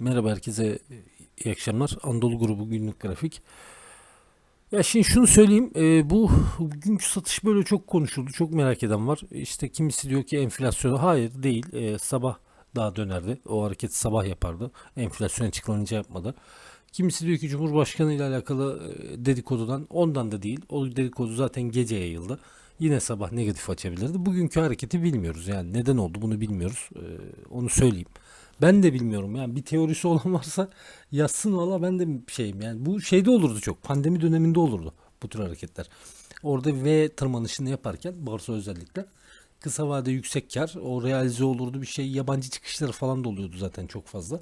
Merhaba herkese iyi akşamlar. Anadolu grubu günlük grafik. Ya şimdi şunu söyleyeyim. e, bu bugünkü satış böyle çok konuşuldu. Çok merak eden var. İşte kimisi diyor ki enflasyonu. Hayır değil. E, sabah daha dönerdi. O hareket sabah yapardı. Enflasyon açıklanınca yapmadı. Kimisi diyor ki Cumhurbaşkanı ile alakalı e, dedikodudan ondan da değil. O dedikodu zaten gece yayıldı. Yine sabah negatif açabilirdi. Bugünkü hareketi bilmiyoruz. Yani neden oldu bunu bilmiyoruz. E, onu söyleyeyim. Ben de bilmiyorum yani bir teorisi olan varsa yazsın valla ben de şeyim yani bu şeyde olurdu çok pandemi döneminde olurdu bu tür hareketler. Orada V tırmanışını yaparken borsa özellikle kısa vade yüksek kar o realize olurdu bir şey yabancı çıkışları falan da oluyordu zaten çok fazla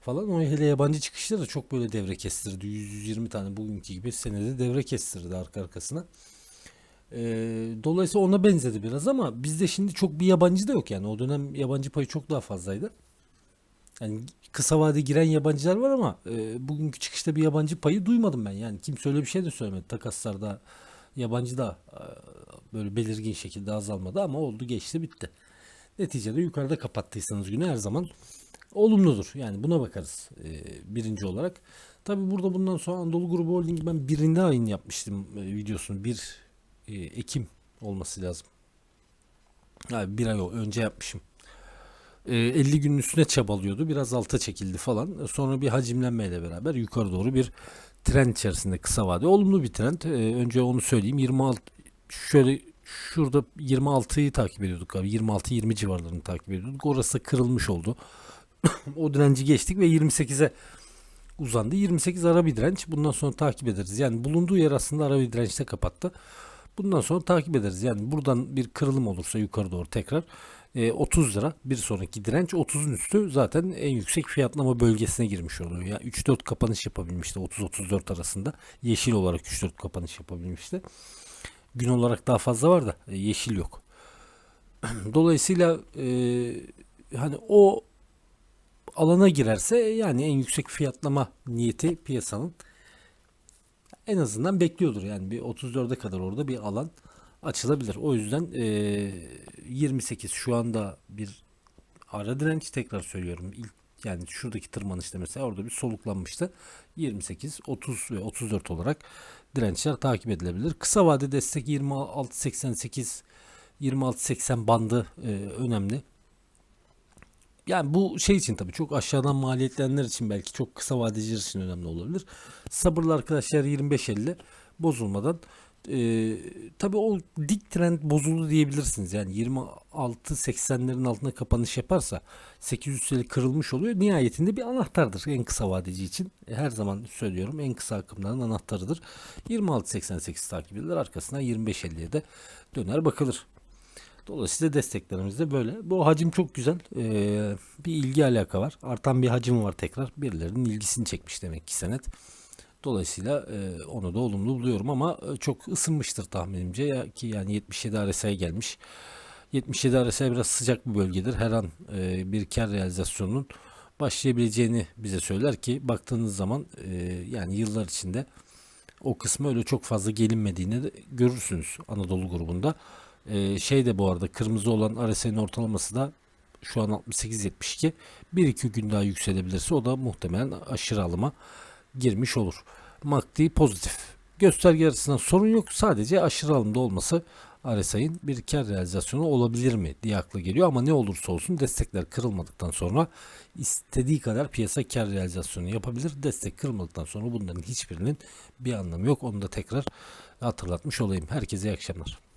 falan o hele yabancı çıkışları da çok böyle devre kestirdi 100-120 tane bugünkü gibi senede devre kestirdi arka arkasına. Ee, dolayısıyla ona benzedi biraz ama bizde şimdi çok bir yabancı da yok yani o dönem yabancı payı çok daha fazlaydı. Yani kısa vade giren yabancılar var ama e, bugünkü çıkışta bir yabancı payı duymadım ben. Yani kimse öyle bir şey de söylemedi. Takaslarda yabancı da e, böyle belirgin şekilde azalmadı ama oldu geçti bitti. Neticede yukarıda kapattıysanız günü her zaman olumludur. Yani buna bakarız e, birinci olarak. Tabi burada bundan sonra Anadolu Grubu Holding'i ben birinde ayın yapmıştım e, videosunu. 1 e, Ekim olması lazım. Yani bir ay önce yapmışım. E, 50 günün üstüne çabalıyordu. Biraz alta çekildi falan. Sonra bir hacimlenmeyle beraber yukarı doğru bir trend içerisinde kısa vade. Olumlu bir trend. E, önce onu söyleyeyim. 26 şöyle şurada 26'yı takip ediyorduk abi. 26-20 civarlarını takip ediyorduk. Orası kırılmış oldu. o direnci geçtik ve 28'e uzandı. 28 ara bir direnç. Bundan sonra takip ederiz. Yani bulunduğu yer aslında ara bir dirençte kapattı. Bundan sonra takip ederiz. Yani buradan bir kırılım olursa yukarı doğru tekrar e, 30 lira bir sonraki direnç 30'un üstü zaten en yüksek fiyatlama bölgesine girmiş oluyor. Ya 3-4 kapanış yapabilmişti 30-34 arasında. Yeşil olarak 3-4 kapanış yapabilmişti. Gün olarak daha fazla var da e, yeşil yok. Dolayısıyla e, hani o alana girerse yani en yüksek fiyatlama niyeti piyasanın en azından bekliyordur. Yani bir 34'e kadar orada bir alan açılabilir. O yüzden e, 28 şu anda bir ara direnç tekrar söylüyorum. İlk yani şuradaki tırmanışta mesela orada bir soluklanmıştı. 28, 30 ve 34 olarak dirençler takip edilebilir. Kısa vade destek 26.88 26.80 bandı e, önemli. Yani bu şey için tabii çok aşağıdan maliyetlenenler için belki çok kısa vadeciler için önemli olabilir. Sabırlı arkadaşlar 25.50 bozulmadan e, tabii o dik trend bozuldu diyebilirsiniz. Yani 26-80'lerin altında kapanış yaparsa 850 kırılmış oluyor. Nihayetinde bir anahtardır en kısa vadeci için. E, her zaman söylüyorum en kısa akımların anahtarıdır. 26-88 takip edilir. Arkasına 25.50'ye de döner bakılır. Dolayısıyla desteklerimiz de böyle. Bu hacim çok güzel. Ee, bir ilgi alaka var. Artan bir hacim var tekrar. Birilerinin ilgisini çekmiş demek ki senet. Dolayısıyla e, onu da olumlu buluyorum ama e, çok ısınmıştır tahminimce ya ki yani 77 RSI'ye gelmiş. 77 RSI biraz sıcak bir bölgedir. Her an e, bir kar realizasyonunun başlayabileceğini bize söyler ki baktığınız zaman e, yani yıllar içinde o kısmı öyle çok fazla gelinmediğini de görürsünüz Anadolu grubunda. E, şey de bu arada kırmızı olan RSI'nin ortalaması da şu an 68-72. 1-2 gün daha yükselebilirse o da muhtemelen aşırı alıma girmiş olur. MACD pozitif. Gösterge arasında sorun yok. Sadece aşırı alımda olması RSI'nin bir kar realizasyonu olabilir mi diye akla geliyor ama ne olursa olsun destekler kırılmadıktan sonra istediği kadar piyasa kar realizasyonu yapabilir. Destek kırılmadıktan sonra bunların hiçbirinin bir anlamı yok. Onu da tekrar hatırlatmış olayım. Herkese iyi akşamlar.